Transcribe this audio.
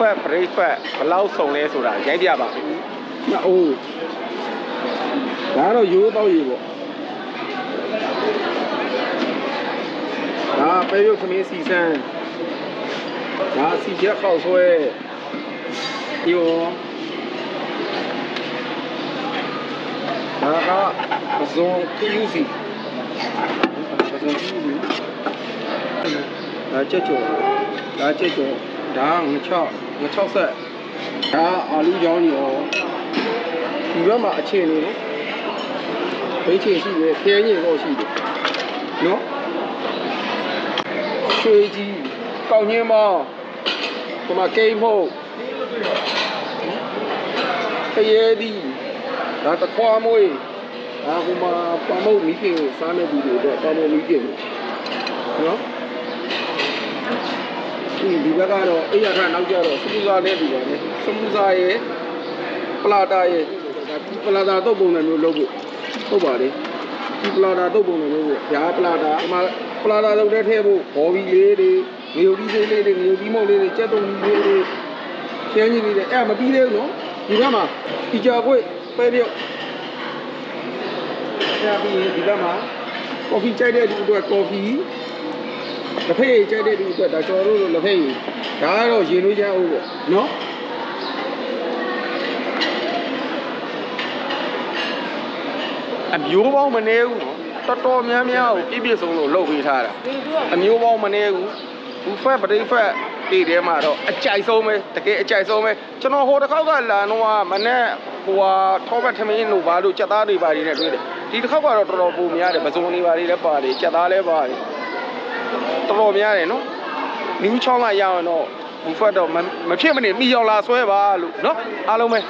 buffet breakfast ဘယ်လောက်စုံလဲဆိုတာရိုက်ပြပါမယ်နှစ်အိုးဒါကတော့ရိုးတော့ရေပေါ့ဒါပဲရုပ်သမင်းစီစမ်းဒါစီချက်ခောက်ဆွဲဒီရောဒါကပဇွန် PUC ပဇွန် PUC ဒါချက်ကျော်ဒါချက်ကျော်ဒါငချော က်ငချောက်ဆက်ဒါအာလူကြောင်းကြီးရောဒီဘက်မှာအခြေအနေနော်ဘေးချေရှိတယ်ဖျဲညင်တော့ရှိတယ်နော်ရွှေကြီးကောင်းညင်းမောင်းဒီမှာကိန်းမဟုတ်ခရဲဒီဒါတခွားမွေးဒါဟိုမှာပမုတ်မီးခင်စားနေပြီတွေတော့ပမုတ်မီးခင်နော် ဒီဒီဘက်ကတော့အိယာထနောက်ကျတော့စမူစာနဲ့ဒီပါနဲ့စမူစာရဲ့ပလာတာရဲ့ဒါဒီပလာတာတုပ်ပုံစံမျိုးလုပ်ဖို့ဟုတ်ပါလေဒီပလာတာတုပ်ပုံစံမျိုးကိုဗျာပလာတာဒီမှာပလာတာလုပ်တဲ့ထဲဖို့ဘော်ဘီလေးတွေငရုတ်ဒီစိလေးတွေငရုတ်ဒီမုတ်လေးတွေကြက်တုံကြီးလေးတွေရှမ်းကြီးလေးတွေအဲ့မပြီးသေးဘူးနော်ဒီဘက်မှာဒီကြာခွေပဲပြုတ်အဲ့ပြီးရင်ဒီဘက်မှာကော်ဖီကြိုက်တဲ့လူအတွက်ကော်ဖီ လက်ဖက်ရည်ကြိုက်တဲ့လူအတွက်ဒါကျွန်တော်တို့လိုလက်ဖက်ရည်ဒါကတော့ရေလို့ရအောင်ပေါ့နော်အမျိုးပေါင်းမနေဘူးနော်တော်တော်များများကိုပြည့်ပြည့်စုံစုံလုပ်ပေးထားတာအမျိုးပေါင်းမနေဘူး buffet breakfast ဒီထဲမှာတော့အကြိုက်ဆုံးပဲတကယ်အကြိုက်ဆုံးပဲကျွန်တော်ဟိုတစ်ခေါက်ကလာတော့မနဲ့ဟိုဟာထောပတ်ထမင်းလို့ဘာလို့ကြက်သားတွေပါနေနဲ့တွေ့တယ်ဒီတစ်ခေါက်ကတော့တော်တော်ပုံများတယ်ပစုံတွေပါတွေလည်းပါတယ်ကြက်သားလည်းပါတယ် တော်တော်များတယ်နော်နယူးချောင်းလာရအောင်တော့ buffet တော့မမဖြစ်မနေမိအောင်လာဆွဲပါလို့နော်အားလုံးပဲ